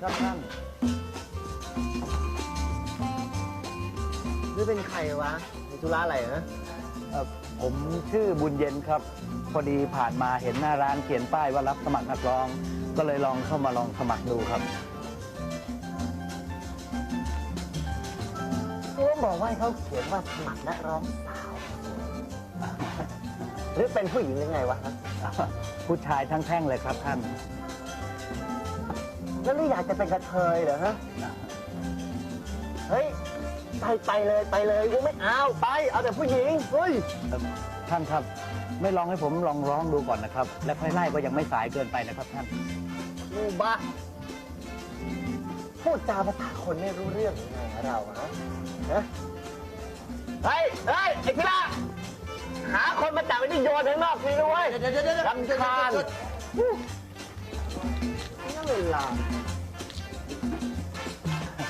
ครับท่านนี่เป็นใครวะมีธุระอะไรนะเอ่อผมชื่อบุญเย็นครับ พอดีผ่านมาเห็นหน้าร้านเขียนป้ายว่ารับสมัครนักร้อง ก็เลยลองเข้ามาลองสมัครดูครับเขาบอกว่าให้เขาเขียนว่าสมัครนักร้องสาว หรือเป็นผู้หญิงหรือไงวะ ผู้ชายทั้งแท่งเลยครับท่าน แล้วนี่อยากจะเป็นกระเทยเหรอฮะ เฮ้ย ไปไปเลยไปเลยกูไม่เอาไปเอาแต่ผู้หญิง เฮ้ยเอ่อท่านครับ ไม่ลองให้ผมลองร้องดูก่อนนะครับ และค่อยไล่ก็ยังไม่สายเกินไปนะครับท่านมูบ้าพูดจาภาษาคนไม่รู้เรื่องยังไงฮะเราฮะฮะเฮ้ยเฮ้ยไอ้พิราหาคนมาจับไอ้นี่โยนข้างนอกทีด้วยเดี๋ยวเดี๋ยวเดี๋ยวรำคาญนั่น เวลา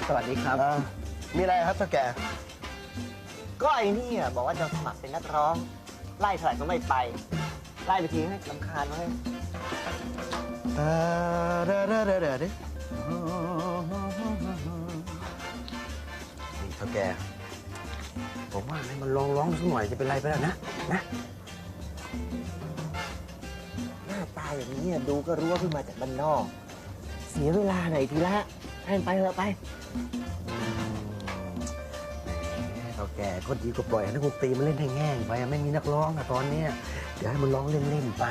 สวัสดีครับมีอะไรครับเท่าแกก็ไอ้นี่อะบอกว่าจะสมัครเป็นนักร้อง ไล่เท่าไหร่ก็ไม่ไป ไล่ไปทีให้ลำคาญมาให้เออเดี๋ยวเดี๋ยวเดี๋ยวเดี๋ยวดินี่เท่าแกผมว่าให้มันลองร้องสักหน่อยจะเป็นไรไปแล้วนะ นะหน้าตาอย่างนี้อะดูก็รู้ว่าเพิ่งมาจากบ้านนอกเสียเวลาหน่อยทีละให้มันไปเถอะไปแหมเท่าแกก็ดีกว่าปล่อยให้นักดนตรีมันเล่นให้แง่งไปอะไม่มีนักร้องอะตอนเนี้ยเดี๋ยวให้มันร้องเล่นๆไป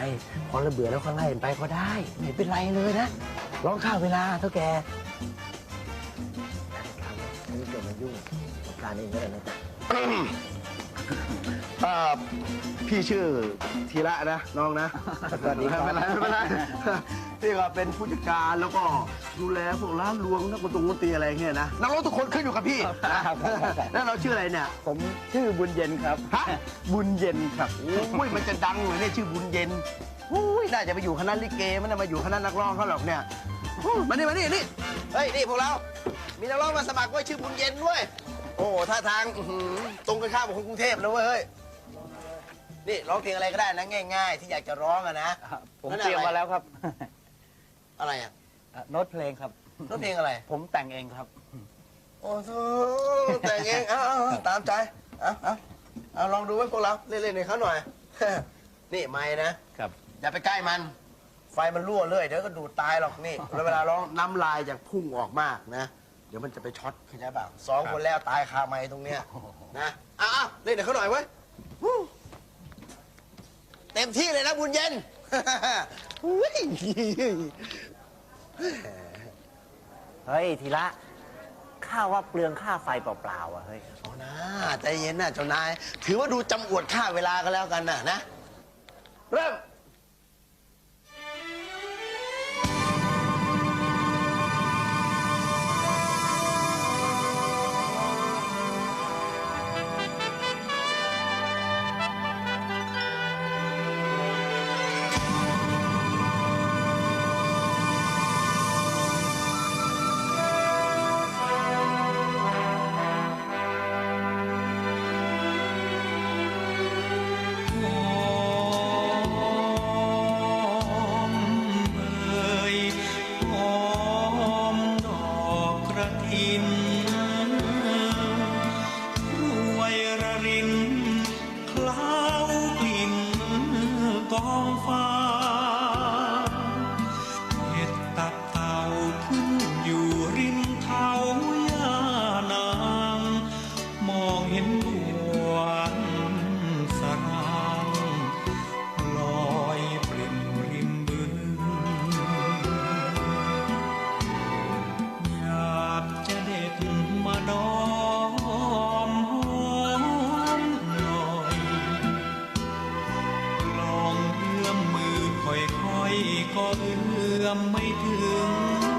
พอระเบื่อแล้วก็ไล่มันไปก็ได้ ไม่เป็นไรเลยนะ ร้องข้าวเวลาเท่าแกอันนี้เกิดมายุ่งจัดการเองก็ได้นะจ๊ะ อ่าพี่ชื่อธีระนะน้องนะสวัสดีครับไม่เป็นไรไม่เป็นไรพี่ก็เป็นผู้จัดการแล้วก็ดูแลพวกร้านรวงนักดนตรีดนตรีอะไรเงี้ยนะนักร้องทุกคนขึ้นอยู่กับพี่ครับ แล้วเราชื่ออะไรเนี่ยผมชื่อบุญเย็นครับ ฮะบุญเย็นครับ โอ้ยมันจะดังเลยเนี่ยชื่อบุญเย็นโอ้ยน่าจะไปอยู่คณะลิเกมันน่ะมาอยู่คณะนักร้องเขาหรอกเนี่ยโอ้ยมานี่มานี่นี่เฮ้ยนี่พวกเรา มีนักร้องมาสมัครไว้ชื่อบุญเย็นด้วย โอ้ท่าทางอื้อหือตรงกันข้ามกับคนกรุงเทพนะเว้ยเฮ้ย นี่ร้องเพลงอะไรก็ได้นะง่าย ๆ ที่อยากจะร้องอะนะผมนั่นเตรียมอะไรมาแล้วครับ อะไรอะอะโน้ตเพลงครับ ร้องเพลงอะไร ผมแต่งเองครับ โอ้โหแต่งเองเอาเอาเอาตามใจเอาเอาเอาลองดูไว้พวกเราเล่นๆในเขาหน่อย นี่ไม้นะครับ อย่าไปใกล้มัน ไฟมันรั่วเรื่อยเดี๋ยวก็ดูดตายหรอกนี่ แล้วเวลาร้องน้ำลายจากพุ่งออกมากนะ เดี๋ยวมันจะไปช็อตเข้าใจเปล่าสองคนแล้วตายคาไม้ตรงเนี้ยนะอ้าวๆเล่นเดี๋ยวเขาหน่อยเว้ยฮู้ เต็มที่เลยนะบุญเย็นอุ๊ยเฮ้ยทีละข้าว่าเปลืองค่าไฟเปล่าๆอะเฮ้ยเอานะใจเย็นนะเจ้านาย ถือว่าดูจำอวดค่าเวลาก็แล้วกันนะนะ เริ่ม กอ ก็เอื้อมไม่ถึง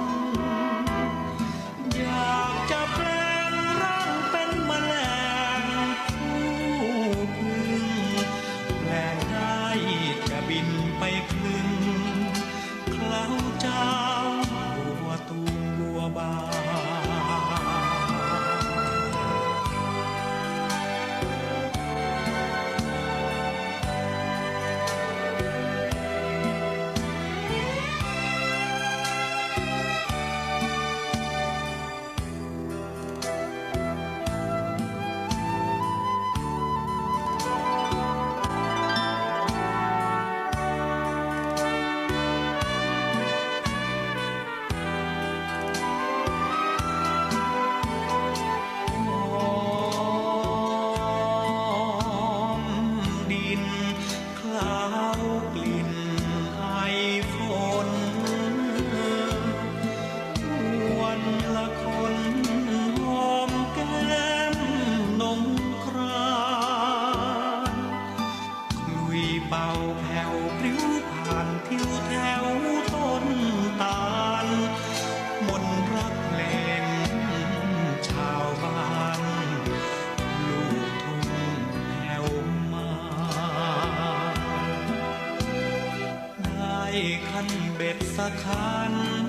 คัน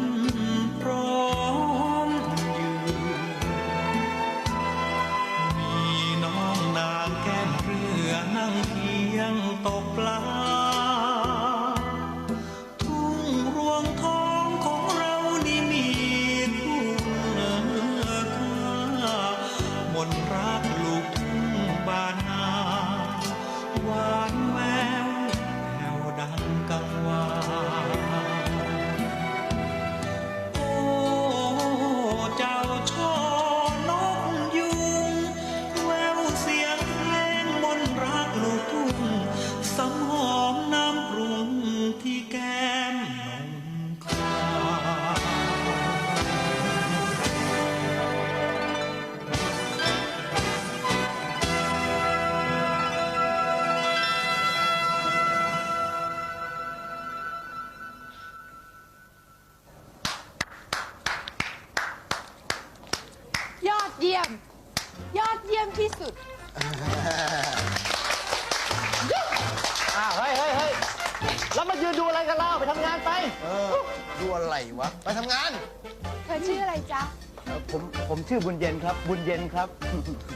เยี่ยม ยอดเยี่ยมที่สุด อ้าวเฮ้ยเฮ้ยเฮ้ยแล้วมายืนดูอะไรกันเล่าไปทำงานไป เออดูอะไรวะ ไปทำงาน เธอชื่ออะไรจ๊ะเอ่อผมผมชื่อบุญเย็นครับ บุญเย็นครับ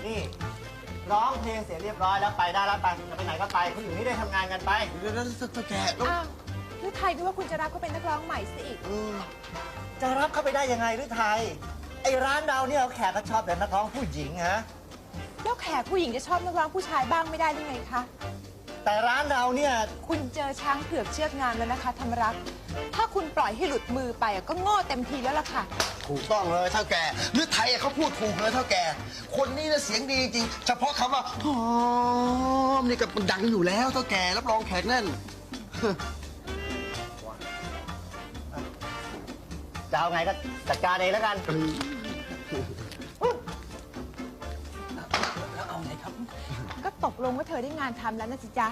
นี่ร้องเพลงเสร็จเรียบร้อยแล้วไปได้แล้วไปจะไปไหนก็ไปคนอื่นนี่ได้ทำงานกันไปเดี๋ยวๆๆตัวแกแล้วอ้าวหรือไทยก็ว่าคุณจะรับเขาเป็นนักร้องใหม่ซะอีกเออจะรับเข้าไปได้ยังไงหรือไทย ไอ้ร้านเราเนี่ยแขกก็ชอบแต่นักร้องผู้หญิงฮะ แล้วแขกผู้หญิงจะชอบนักร้องผู้ชายบ้างไม่ได้หรือไงคะ แต่ร้านเราเนี่ย คุณเจอช้างเผือกเชือกงามแล้วนะคะธรรมรักษ์ถ้าคุณปล่อยให้หลุดมือไปอะก็โง่เต็มทีแล้วล่ะค่ะ ถูกต้องเลยเท่าแกหรือไทยเขาพูดถูกเลยเท่าแกคนนี้นะเสียงดีจริง เฉพาะคำว่าหอมนี่ก็ดังอยู่แล้วเท่าแกรับรองแขกแน่น จะเอาไงก็จัดการเองแล้วกัน ก็ตกลงว่าเธอได้งานทำแล้วนะสิจ๊ะ